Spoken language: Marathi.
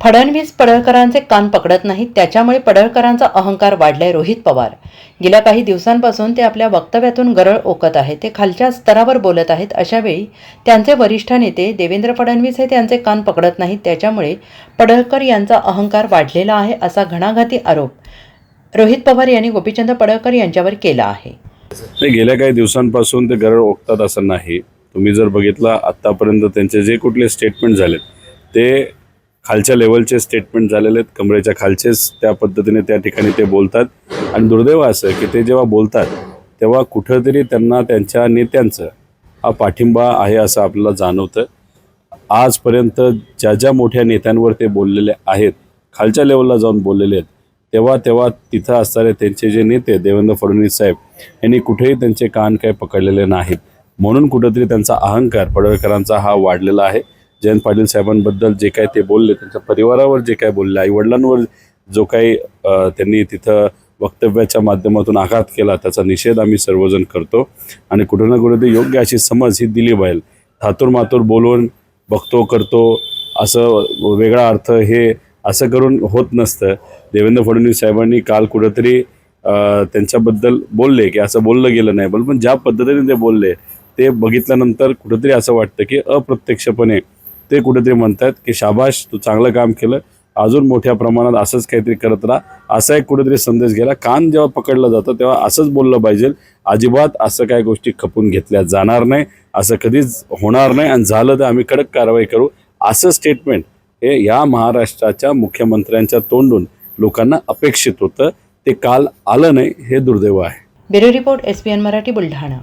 फडणवीस पडळकरांचे कान पकडत नाहीत त्याच्यामुळे पडळकरांचा अहंकार वाढलाय रोहित पवार. गेल्या काही दिवसांपासून ते आपल्या वक्तव्यातून गरळ ओकत आहेत ते खालच्या स्तरावर बोलत आहेत. अशावेळी त्यांचे वरिष्ठ नेते देवेंद्र फडणवीस हे त्यांचे कान पकडत नाहीत त्याच्यामुळे पडळकर यांचा अहंकार वाढलेला आहे असा घणाघाती आरोप रोहित पवार यांनी गोपीचंद पडळकर यांच्यावर केला आहे. ते गेल्या काही दिवसांपासून ते गरळ ओकतात असं नाही. तुम्ही जर बघितलं आत्तापर्यंत त्यांचे जे कुठले स्टेटमेंट झालेत ते खालच्या लेवलचे स्टेटमेंट झालेले आहेत. कमरेच्या खालचेच त्या पद्धतीने त्या ठिकाणी ते बोलतात. आणि दुर्दैव असं की ते जेव्हा बोलतात तेव्हा कुठंतरी त्यांना त्यांच्या नेत्यांचं हा पाठिंबा आहे असं आपल्याला जाणवतं. आजपर्यंत ज्या ज्या मोठ्या नेत्यांवर ते बोललेले आहेत खालच्या लेवलला जाऊन बोललेले आहेत तेव्हा तेव्हा तिथं असणारे त्यांचे जे नेते देवेंद्र फडणवीस साहेब यांनी कुठेही त्यांचे कान काय पकडलेले नाहीत. म्हणून कुठंतरी त्यांचा अहंकार पडळकरांचा हा वाढलेला आहे. जयंत पाटील साहेबांबद्दल जे काय ते बोलले त्यांच्या परिवारावर जे काय बोलले आईवडिलांवर जो काही त्यांनी तिथं वक्तव्याच्या माध्यमातून आघात केला त्याचा निषेध आम्ही सर्वजण करतो. आणि कुठं ना कुठे योग्य अशी समज ही दिली पाहिजे. थातूर मातूर बोलून बघतो करतो असं वेगळा अर्थ हे असं करून होत नसतं. देवेंद्र फडणवीस साहेबांनी काल कुठंतरी त्यांच्याबद्दल बोलले की असं बोललं गेलं नाही. पण पण ज्या पद्धतीने ते बोलले ते बघितल्यानंतर कुठंतरी असं वाटतं की अप्रत्यक्षपणे ते कुठेतरी म्हणतात की शाबाश तू चांगलं काम केलं. अजून मोठ्या प्रमाणात असंच काहीतरी करत राहा. असा एक कुठेतरी संदेश गेला. कान जेव्हा पकडलं जातं तेव्हा असंच बोललं पाहिजे अजिबात असं काय गोष्टी खपून घेतल्या जाणार नाही. असं कधीच होणार नाही आणि झालं तर आम्ही कडक कारवाई करू. असं स्टेटमेंट हे या महाराष्ट्राच्या मुख्यमंत्र्यांच्या तोंडून लोकांना अपेक्षित होतं. ते काल आलं नाही हे दुर्दैव आहे. Bureau report S Marathi Buldhana.